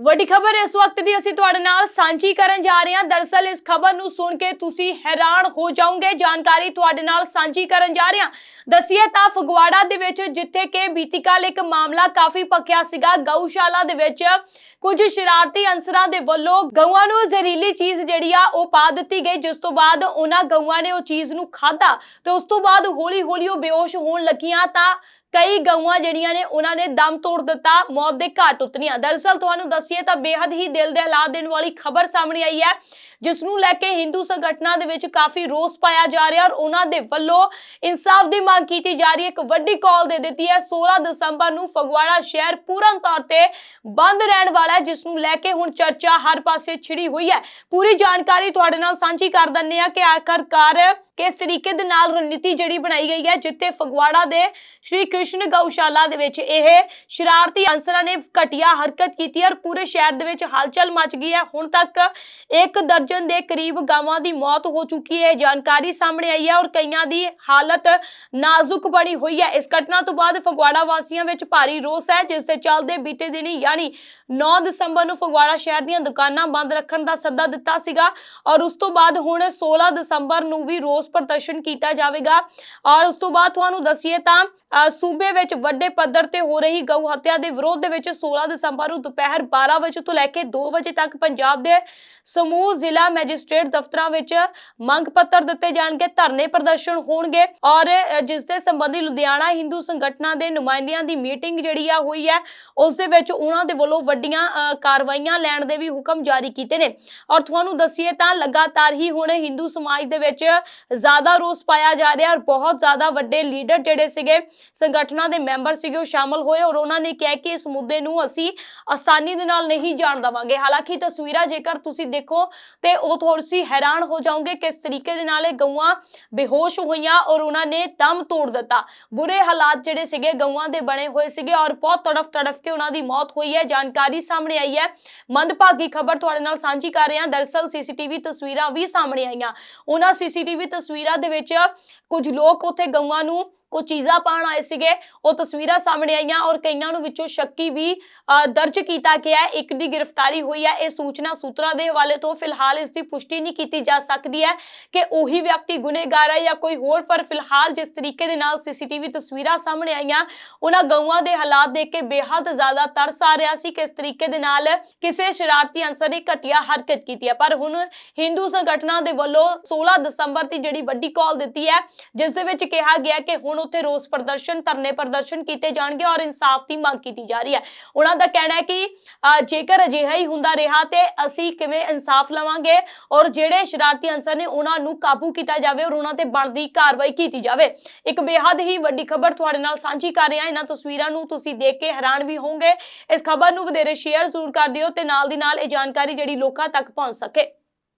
ਵੱਡੀ ਖਬਰ ਇਸ ਵਕਤ ਦੀ ਅਸੀਂ ਤੁਹਾਡੇ ਨਾਲ ਸਾਂਝੀ ਕਰਨ ਜਾ ਰਹੇ ਹਾਂ। ਦਰਅਸਲ ਇਸ ਖਬਰ ਨੂੰ ਸੁਣ ਕੇ ਤੁਸੀਂ ਹੈਰਾਨ ਹੋ ਜਾਓਗੇ। ਜਾਣਕਾਰੀ ਤੁਹਾਡੇ ਨਾਲ ਸਾਂਝੀ ਕਰਨ ਜਾ ਰਹੇ ਹਾਂ। ਦਸੀਏ ਤਾਂ ਫਗਵਾੜਾ ਦੇ ਵਿੱਚ ਜਿੱਥੇ ਕਿ ਬੀਤੀ ਕੱਲ ਇੱਕ ਮਾਮਲਾ ਕਾਫੀ ਪੱਕਿਆ ਸੀਗਾ। ਗਊਸ਼ਾਲਾ ਦੇ ਵਿੱਚ ਕੁਝ ਸ਼ਰਾਰਤੀ ਅਨਸਰਾਂ ਦੇ ਵੱਲੋਂ ਗਊਆਂ ਨੂੰ ਜ਼ਹਿਰੀਲੀ ਚੀਜ਼ ਜਿਹੜੀ ਆ ਉਹ ਪਾ ਦਿੱਤੀ ਗਈ। ਜਿਸ ਤੋਂ ਬਾਅਦ ਉਹਨਾਂ ਗਊਆਂ ਨੇ ਉਹ ਚੀਜ਼ ਨੂੰ ਖਾਧਾ ਤੇ ਉਸ ਤੋਂ ਬਾਅਦ ਹੌਲੀ ਹੌਲੀ ਉਹ ਬੇਹੋਸ਼ ਹੋਣ ਲੱਗੀਆਂ ਤਾਂ ਕਈ ਗਊਆਂ ਜਿਹੜੀਆਂ ਨੇ, ਉਹਨਾਂ ਨੇ ਦਮ ਤੋੜ ਦਿੱਤਾ, ਮੌਤ ਦੇ ਘਾਟ ਉਤਰੀਆਂ। ਦਰਅਸਲ ਤੁਹਾਨੂੰ ਦੱਸੀਏ ਤਾਂ ਬੇहद ਹੀ ਦਿਲ ਦੇ ਹਾਲਾਤ ਦੇਣ ਵਾਲੀ ਖਬਰ ਸਾਹਮਣੇ ਆਈ ਹੈ, ਜਿਸ ਨੂੰ ਲੈ ਕੇ ਹਿੰਦੂ ਸੰਗਠਨਾਂ ਦੇ ਵਿੱਚ ਕਾਫੀ ਰੋਸ ਪਾਇਆ ਜਾ ਰਿਹਾ ਔਰ ਉਹਨਾਂ ਦੇ ਵੱਲੋਂ ਇਨਸਾਫ ਦੀ ਮੰਗ ਕੀਤੀ ਜਾ ਰਹੀ ਹੈ। ਇੱਕ ਵੱਡੀ ਕਾਲ ਦੇ ਦਿੱਤੀ ਹੈ। 16 ਦਸੰਬਰ ਨੂੰ ਫਗਵਾੜਾ ਸ਼ਹਿਰ ਪੂਰਨ ਤੌਰ ਤੇ ਬੰਦ ਰਹਿਣ ਵਾਲਾ ਹੈ, ਜਿਸ ਨੂੰ ਲੈ ਕੇ ਹੁਣ ਚਰਚਾ ਹਰ ਪਾਸੇ ਛਿੜੀ ਹੋਈ ਹੈ। ਪੂਰੀ ਜਾਣਕਾਰੀ ਤੁਹਾਡੇ ਨਾਲ ਸਾਂਝੀ ਕਰ ਦਿੰਨੇ ਆ ਕਿ ਆਖਰਕਾਰ ਕਿਸ ਤਰੀਕੇ ਦੇ ਨਾਲ ਰਣਨੀਤੀ ਜਿਹੜੀ ਬਣਾਈ ਗਈ ਹੈ, ਜਿੱਥੇ ਫਗਵਾੜਾ ਦੇ ਸ਼੍ਰੀ ਕ੍ਰਿਸ਼ਨ ਗਊਸ਼ਾਲਾ ਦੇ ਵਿੱਚ ਇਹ ਸ਼ਰਾਰਤੀ ਅਨਸਰਾਂ ਨੇ ਘਟੀਆ ਹਰਕਤ ਕੀਤੀ ਔਰ ਪੂਰੇ ਸ਼ਹਿਰ ਦੇ ਵਿੱਚ ਹਲਚਲ ਮਚ ਗਈ ਹੈ। ਹੁਣ ਤੱਕ ਇੱਕ ਦਰਜਨ ਦੇ ਕਰੀਬ ਗਾਵਾਂ ਦੀ ਮੌਤ ਹੋ ਚੁੱਕੀ ਹੈ। ਜਾਣਕਾਰੀ ਸਾਹਮਣੇ ਆਈ ਹੈ ਔਰ ਕਈਆਂ ਦੀ ਹਾਲਤ ਨਾਜ਼ੁਕ ਬਣੀ ਹੋਈ ਹੈ। ਇਸ ਘਟਨਾ ਤੋਂ ਬਾਅਦ ਫਗਵਾੜਾ ਵਾਸੀਆਂ ਵਿੱਚ ਭਾਰੀ ਰੋਸ ਹੈ, ਜਿਸ ਦੇ ਚੱਲਦੇ ਬੀਤੇ ਦਿਨੀ ਯਾਨੀ 9 ਦਸੰਬਰ ਨੂੰ ਫਗਵਾੜਾ ਸ਼ਹਿਰ ਦੀਆਂ ਦੁਕਾਨਾਂ ਬੰਦ ਰੱਖਣ ਦਾ ਸੱਦਾ ਦਿੱਤਾ ਸੀਗਾ ਔਰ ਉਸ ਤੋਂ ਬਾਅਦ ਹੁਣ 16 ਦਸੰਬਰ ਨੂੰ ਵੀ ਰੋਸ ਪ੍ਰਦਰਸ਼ਨ ਕੀਤਾ ਜਾਵੇਗਾ। ਔਰ ਉਸ ਤੋਂ ਬਾਅਦ ਤੁਹਾਨੂੰ ਦੱਸੀਏ ਤਾਂ ਸੂਬੇ ਵਿੱਚ ਵੱਡੇ ਪੱਧਰ ਤੇ ਹੋ ਰਹੀ ਗਊ ਹੱਤਿਆ ਦੇ ਵਿਰੋਧ ਦੇ ਵਿੱਚ 16 ਦਸੰਬਰ ਨੂੰ ਦੁਪਹਿਰ 12 ਵਜੇ ਤੋਂ ਲੈ ਕੇ 2 ਵਜੇ ਤੱਕ ਪੰਜਾਬ ਦੇ ਸਮੂਹ ਜ਼ਿਲ੍ਹਾ ਮੈਜਿਸਟ੍ਰੇਟ ਦਫ਼ਤਰਾਂ ਵਿੱਚ ਮੰਗ ਪੱਤਰ ਦਿੱਤੇ ਜਾਣਗੇ ਧਰਨੇ ਪ੍ਰਦਰਸ਼ਨ ਹੋਣਗੇ ਔਰ ਅ, ਜਿਸ ਦੇ ਸੰਬੰਧੀ ਲੁਧਿਆਣਾ ਹਿੰਦੂ ਸੰਗਠਨਾਂ ਦੇ ਨੁਮਾਇੰਦਿਆਂ ਦੀ ਮੀਟਿੰਗ ਜਿਹੜੀ ਆ ਹੋਈ ਹੈ ਉਸ ਦੇ ਵਿੱਚ ਉਹਨਾਂ ਦੇ ਵੱਲੋਂ ਵੱਡੀਆਂ ਕਾਰਵਾਈਆਂ ਲੈਣ ਦੇ ਵੀ ਹੁਕਮ ਜਾਰੀ ਕੀਤੇ ਨੇ। ਔਰ ਤੁਹਾਨੂੰ ਦੱਸੀਏ ਤਾਂ ਲਗਾਤਾਰ ਹੀ ਹੁਣ ਹਿੰਦੂ ਸਮਾਜ ਦੇ ਵਿੱਚ ਜ਼ਿਆਦਾ ਰੋਸ ਪਾਇਆ ਜਾ ਰਿਹਾ ਔਰ ਬਹੁਤ ਜ਼ਿਆਦਾ ਵੱਡੇ ਲੀਡਰ ਜਿਹੜੇ ਸੀਗੇ, ਸੰਗਠਨਾਂ ਦੇ ਮੈਂਬਰ ਸੀਗੇ ਉਹ ਸ਼ਾਮਲ ਹੋਏ ਔਰ ਉਹਨਾਂ ਨੇ ਕਿਹਾ ਕਿ ਇਸ ਮੁੱਦੇ ਨੂੰ ਅਸੀਂ ਆਸਾਨੀ ਦੇ ਨਾਲ ਨਹੀਂ ਜਾਣ ਦੇਵਾਂਗੇ। ਹਾਲਾਂਕਿ ਤਸਵੀਰਾਂ ਜੇਕਰ ਤੁਸੀਂ ਦੇਖੋ ਤੇ ਉਹ ਥੋੜੀ ਹੈਰਾਨ ਹੋ ਜਾਓਗੇ ਕਿਸ ਤਰੀਕੇ ਦੇ ਨਾਲ ਇਹ ਗਊਆਂ ਬੇਹੋਸ਼ ਹੋਈਆਂ ਔਰ ਉਹਨਾਂ ਨੇ ਦਮ ਤੋੜ ਦਿੱਤਾ। ਬੁਰੇ ਹਾਲਾਤ ਜਿਹੜੇ ਸੀਗੇ ਗਊਆਂ ਦੇ ਬਣੇ ਹੋਏ ਸੀਗੇ ਔਰ ਬਹੁਤ ਤੜਫ ਤੜਫ ਕੇ ਉਹਨਾਂ ਦੀ ਮੌਤ ਹੋਈ ਹੈ। ਜਾਣਕਾਰੀ ਸਾਹਮਣੇ ਆਈ ਹੈ। ਮੰਦਭਾਗੀ ਖਬਰ ਤੁਹਾਡੇ ਨਾਲ ਸਾਂਝੀ ਕਰ ਰਹੇ ਹਾਂ। ਦਰਅਸਲ ਸੀਸੀਟੀਵੀ ਤਸਵੀਰਾਂ ਵੀ ਸਾਹਮਣੇ ਆਈਆਂ। ਉਹਨਾਂ ਸੀਸੀਟੀਵੀ ਤਸਵੀਰਾਂ ਦੇ ਵਿੱਚ ਕੁਝ ਲੋਕ ਉੱਥੇ ਗਊਆਂ ਨੂੰ ਉਹ ਚੀਜ਼ਾਂ ਪਾਣ ਆਏ ਸੀਗੇ, ਉਹ ਤਸਵੀਰਾਂ ਸਾਹਮਣੇ ਆਈਆਂ ਔਰ ਕਈਆਂ ਨੂੰ ਵਿੱਚੋਂ ਸ਼ੱਕੀ ਵੀ ਦਰਜ ਕੀਤਾ ਗਿਆ ਹੈ। ਇੱਕ ਦੀ ਗ੍ਰਿਫਤਾਰੀ ਹੋਈ ਹੈ। ਇਹ ਸੂਚਨਾ ਸੂਤਰਾਂ ਦੇ ਹਵਾਲੇ ਤੋਂ ਫਿਲਹਾਲ ਇਸ ਦੀ ਪੁਸ਼ਟੀ ਨਹੀਂ ਕੀਤੀ ਜਾ ਸਕਦੀ ਹੈ ਕਿ ਉਹੀ ਵਿਅਕਤੀ ਗੁਨੇਗਾਰ ਹੈ ਜਾਂ ਕੋਈ ਹੋਰ, ਪਰ ਫਿਲਹਾਲ ਜਿਸ ਤਰੀਕੇ ਦੇ ਨਾਲ ਸੀਸੀਟੀਵੀ ਤਸਵੀਰਾਂ ਸਾਹਮਣੇ ਆਈਆਂ, ਉਹਨਾਂ ਗਊਆਂ ਦੇ ਹਾਲਾਤ ਦੇਖ ਕੇ ਬੇਹੱਦ ਜ਼ਿਆਦਾ ਤਰਸ ਆ ਰਿਹਾ ਸੀ ਕਿਸ ਤਰੀਕੇ ਦੇ ਨਾਲ ਕਿਸੇ ਸ਼ਰਾਰਤੀ ਅੰਸਰ ਨੇ ਘਟੀਆ ਹਰਕਤ ਕੀਤੀ ਹੈ। ਪਰ ਹੁਣ ਹਿੰਦੂ ਸੰਗਠਨਾਂ ਦੇ ਵੱਲੋਂ 16 ਦਸੰਬਰ ਦੀ ਜਿਹੜੀ ਵੱਡੀ ਕਾਲ ਦਿੱਤੀ ਹੈ, ਜਿਸ ਦੇ ਵਿੱਚ ਕਿਹਾ ਗਿਆ ਕਿ ਹੁਣ ਉੱਥੇ ਰੋਸ ਪ੍ਰਦਰਸ਼ਨ, ਧਰਨੇ ਪ੍ਰਦਰਸ਼ਨ ਕੀਤੇ ਜਾਣਗੇ ਔਰ ਇਨਸਾਫ ਦੀ ਮੰਗ ਕੀਤੀ ਜਾ ਰਹੀ ਹੈ। ਉਹਨਾਂ ਦਾ ਕਹਿਣਾ ਹੈ ਕਿ ਜੇਕਰ ਅਜਿਹਾ ਹੀ ਹੁੰਦਾ ਰਿਹਾ ਤੇ ਅਸੀਂ ਕਿਵੇਂ ਇਨਸਾਫ ਲਵਾਂਗੇ ਔਰ ਜਿਹੜੇ ਸ਼ਰਾਰਤੀ ਅਨਸਰ ਨੇ ਉਹਨਾਂ ਨੂੰ ਕਾਬੂ ਕੀਤਾ ਜਾਵੇ ਔਰ ਉਹਨਾਂ ਤੇ ਬਣਦੀ ਕਾਰਵਾਈ ਕੀਤੀ ਜਾਵੇ। ਇੱਕ ਬੇਹੱਦ ਹੀ ਵੱਡੀ ਖਬਰ ਤੁਹਾਡੇ ਨਾਲ ਸਾਂਝੀ ਕਰ ਰਹੇ ਹਾਂ ਇਹਨਾਂ ਤਸਵੀਰਾਂ ਨੂੰ ਤੁਸੀਂ ਦੇਖ ਕੇ ਹੈਰਾਨ ਵੀ ਹੋਵੋਗੇ। ਇਸ ਖਬਰ ਨੂੰ ਵਧੇਰੇ ਸ਼ੇਅਰ ਜ਼ਰੂਰ ਕਰ ਦਿਓ ਤੇ ਨਾਲ ਦੀ ਨਾਲ ਇਹ ਜਾਣਕਾਰੀ ਜਿਹੜੀ ਲੋਕਾਂ ਤੱਕ ਪਹੁੰਚ ਸਕੇ।